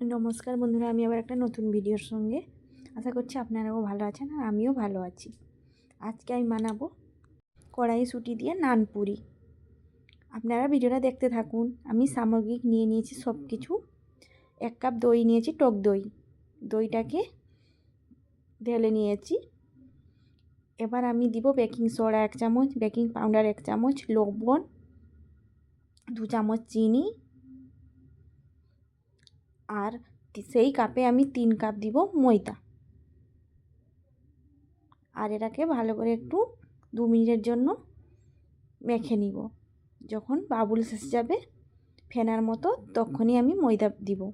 নমস্কার বন্ধুরা, আমি আবার একটা নতুন ভিডিওর সঙ্গে। আশা করছি আপনারাও ভালো আছেন আর আমিও ভালো আছি। আজকে আমি বানাবো কড়াই সুটি দিয়ে নানপুরি আপনারা ভিডিওটা দেখতে থাকুন। আমি সামগ্রিক নিয়ে নিয়েছি সব কিছু এক কাপ দই নিয়েছি, টক দই। দইটাকে ঢেলে নিয়েছি। এবার আমি দিব বেকিং সোডা এক চামচ, বেকিং পাউডার এক চামচ, লবণ, দু চামচ চিনি আর সেই কাপে আমি তিন কাপ দিব ময়দা। আর এটাকে ভালো করে একটু দু মিনিটের জন্য মেখে নিব। যখন বাবুল এসে যাবে ফেনার মতো তখনই আমি ময়দা দিব।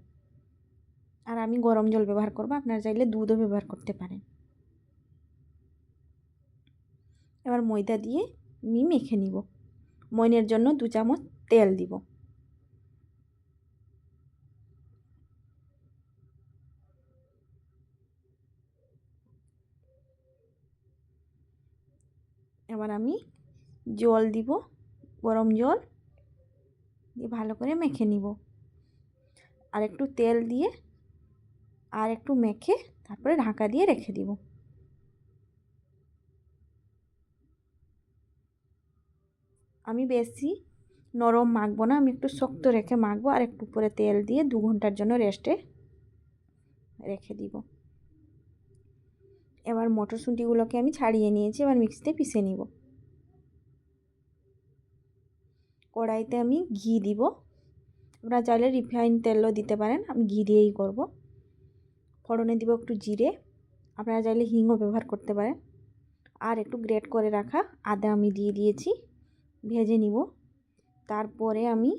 আর আমি গরম জল ব্যবহার করব, আপনারা চাইলে দুধও ব্যবহার করতে পারেন। এবার ময়দা দিয়ে আমি মেখে নিব। ময়নের জন্য দু চামচ তেল দিব। এবার আমি জল দিব, গরম জল দিয়ে ভালো করে মেখে নিব। আর একটু তেল দিয়ে আর একটু মেখে তারপরে ঢাকা দিয়ে রেখে দিব। আমি বেশি নরম মাখবো না, আমি একটু শক্ত রেখে মাখবো আর একটু উপরে তেল দিয়ে দু ঘণ্টার জন্য রেস্টে রেখে দিব। এবার মটরশুঁটিগুলোকে আমি ছাড়িয়ে নিয়েছি, এবার মিক্সিতে পিষে নিব। কড়াইতে আমি ঘি দিব। আপনারা চাইলে রিফাইন তেলও দিতে পারেন, আমি ঘি দিয়েই করব। ফোড়নে দিব একটু জিরে, আপনারা চাইলে হিংও ব্যবহার করতে পারেন। আর একটু গ্রেট করে রাখা আদা আমি দিয়ে দিয়েছি, ভেজে নিব। তারপরে আমি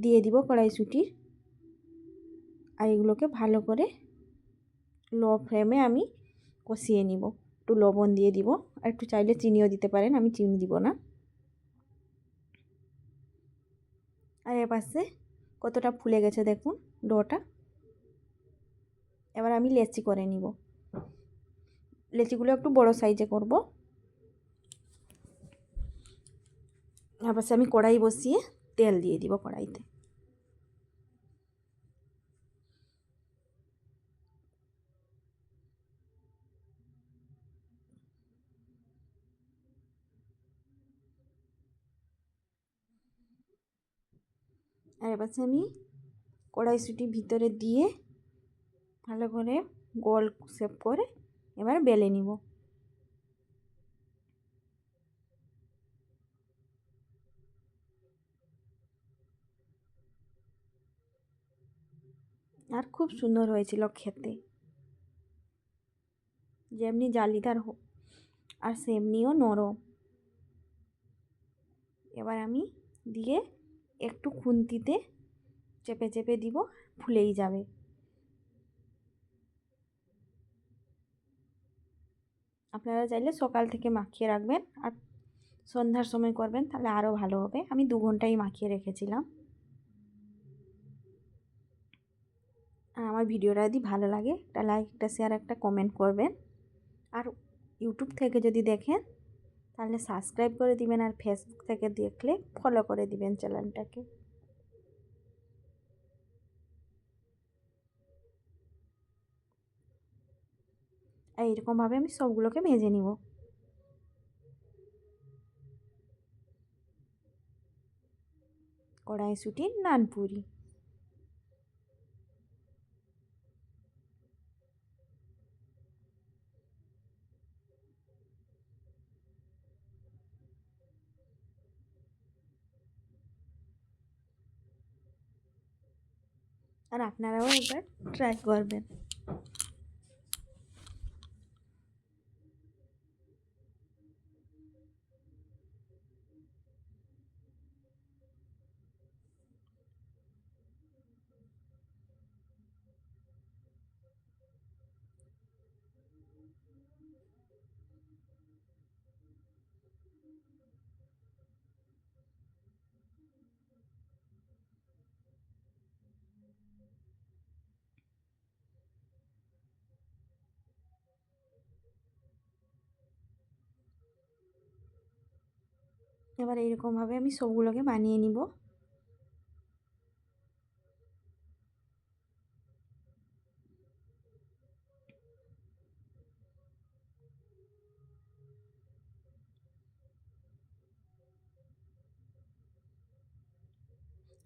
দিয়ে দিব কড়াইশুটির। আর এগুলোকে ভালো করে লো ফ্লেমে আমি কষিয়ে নিব। একটু লবণ দিয়ে দিব। আর একটু চাইলে চিনিও দিতে পারেন, আমি চিনি দিব না। আর এ পাশে কতটা ফুলে গেছে দেখুন, ডোটা। এবার আমি লেচি করে নিব। লেচিগুলো একটু বড় সাইজে করব। পাশে আমি কড়াই বসিয়ে তেল দিয়ে দিব কড়াইতে। আর এবার আমি কড়াইশুঁটি ভিতরে দিয়ে ভালো করে গোল শেপ করে এবার বেলে নিব। আর খুব সুন্দর হয়েছিল খেতে। যেমনি জালিদার হোক, আর সেমনিও নরম। এবার আমি দিয়ে একটু খুন্তিতে চেপে চেপে দিব, ফুলেই যাবে। আপনারা চাইলে সকাল থেকে মাখিয়ে রাখবেন আর সন্ধ্যার সময় করবেন, তাহলে আরও ভালো হবে। আমি দু ঘন্টাই মাখিয়ে রেখেছিলাম। আর আমার ভিডিওটা যদি ভালো লাগে, একটা লাইক, একটা শেয়ার একটা কমেন্ট করবেন। আর ইউটিউব থেকে যদি দেখেন তাহলে সাবস্ক্রাইব করে দিবেন আর ফেসবুক থেকে দেখলে ফলো করে দিবেন চ্যানেলটাকে এইরকমভাবে আমি সবগুলোকে ভেজে নিব। কড়াইশুটির নানপুরি। আর আপনারাও একবার ট্রাই করবেন। এবার এইরকমভাবে আমি সবগুলোকে বানিয়ে নিব।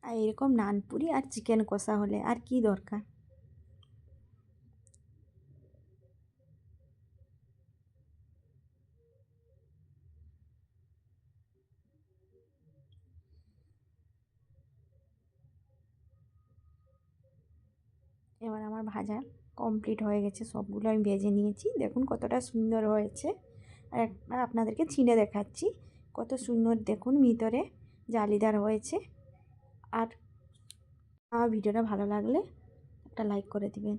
আর এরকম নানপুরি আর চিকেন কষা হলে আর কি দরকার? আমার ভাজা কমপ্লিট হয়ে গেছে, সবগুলো আমি ভেজে নিয়েছি। দেখুন কতটা সুন্দর হয়েছে। আর একবার আপনাদেরকে ছিঁড়ে দেখাচ্ছি, কত সুন্দর দেখুন ভিতরে জালিদার হয়েছে। আর আমার ভিডিওটা ভালো লাগলে একটা লাইক করে দিবেন।